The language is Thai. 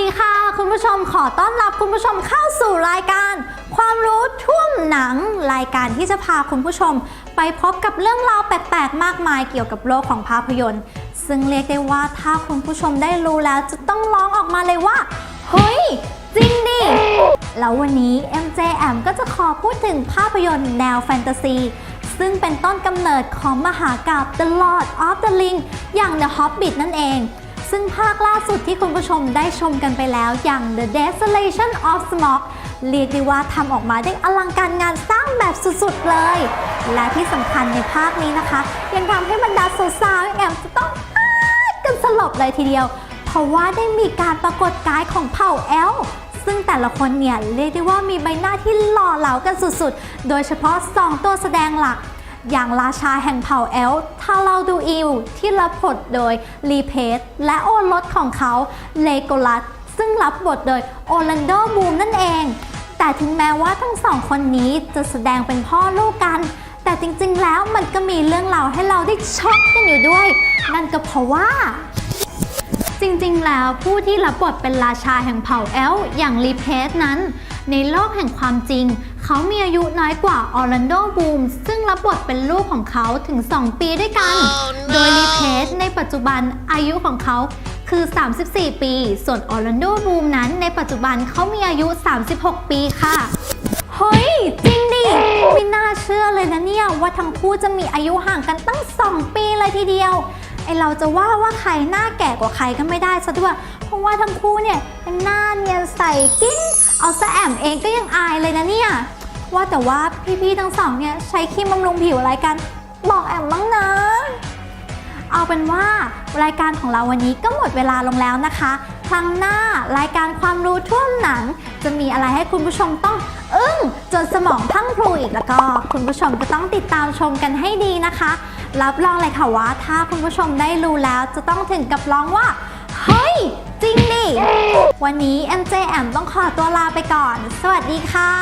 ดีค่ะคุณผู้ชมเข้าสู่รายการ ความรู้ท่วมหนังรายการที่จะพาคุณผู้ชม ไปพบกับเรื่องราวแปลกๆ มากมายเกี่ยวกับโลกของภาพยนตร์ ซึ่งเรียกได้ว่าถ้าคุณผู้ชมได้รู้แล้วจะต้องร้องออกมาเลยว่า เฮ้ย จริงดิ แล้ววันนี้ MJM ก็จะขอพูดถึงภาพยนตร์แนวแฟนตาซีซึ่งเป็นต้นกำเนิดของมหากาพย์ The Lord of the Ring อย่าง The Hobbit นั่นเอง ซึ่งภาคล่าสุดที่คุณผู้ชมได้ชมกันไปแล้วอย่าง The Desolation of Smaug เรียกได้ว่าทำออกมาได้อลังการงานสร้างแบบสุดๆเลย และที่สำคัญในภาคนี้นะคะ ยังทำให้บรรดาสาวๆแอมจะต้องอ้ากันสลบเลยทีเดียว เพราะว่าได้มีการปรากฏกายของเผ่าแอลซึ่งแต่ละคนเนี่ยเรียกได้ว่ามีใบหน้าที่หล่อเหลากันสุดๆ โดยเฉพาะ 2 ตัวแสดงหลัก อย่างราชาแห่งเผ่าแอลฟ์ทาราดูอิลที่รับบทโดยลีเพสและโอรสของเขาเลโกลัสซึ่งรับบทโดยโอลันโดบูมนั่นเอง แต่ถึงแม้ว่าทั้งสองคนนี้จะแสดงเป็นพ่อลูกกัน แต่จริงๆแล้วมันก็มีเรื่องราวให้เราได้ช็อกกันอยู่ด้วย นั่นก็เพราะว่า จริงๆแล้วผู้ที่รับบทเป็นราชาแห่งเผ่าแอลอย่างลีเพสนั้น ในโลกแห่งความจริง เขามีอายุน้อยกว่าออร์แลนโดบูมซึ่งรับบทเป็นลูกของเขาถึง 2 ปีด้วยกันโดยลีเพสในปัจจุบันอายุของเขาคือ 34 ปี ส่วนออร์แลนโดบูมนั้น ในปัจจุบันเขามีอายุ 36 ปีค่ะเฮ้ยจริงดิไม่น่าเชื่อเลยนะเนี่ย ว่าทั้งคู่จะมีอายุห่างกันตั้ง 2 ปีเลยทีเดียวไอเราจะว่าว่าใครหน้าแก่กว่าใครก็ไม่ได้ซะด้วยเพราะว่าทั้งคู่เนี่ยยังหน้าเนียนใสกิ้ง เอาซะแอมเองก็ยังอายเลยนะเนี่ย ว่าแต่ว่าพี่ๆทั้งสองเนี่ยใช้ครีมบำรุงผิวอะไรกัน บอกแอมบ้างนะ เอาเป็นว่ารายการของเราวันนี้ก็หมดเวลาลงแล้วนะคะ ครั้งหน้ารายการความรู้ท่วมหนัง จะมีอะไรให้คุณผู้ชมต้องอึ้งจนสมองพังพรูอีกแล้วก็ คุณผู้ชมก็ต้องติดตามชมกันให้ดีนะคะ รับรองเลยค่ะว่าถ้าคุณผู้ชมได้รู้แล้วจะต้องถึงกับร้องว่า เฮ้ย จริงดิ วันนี้ MJM ต้องขอตัวลาไปก่อน สวัสดีค่ะ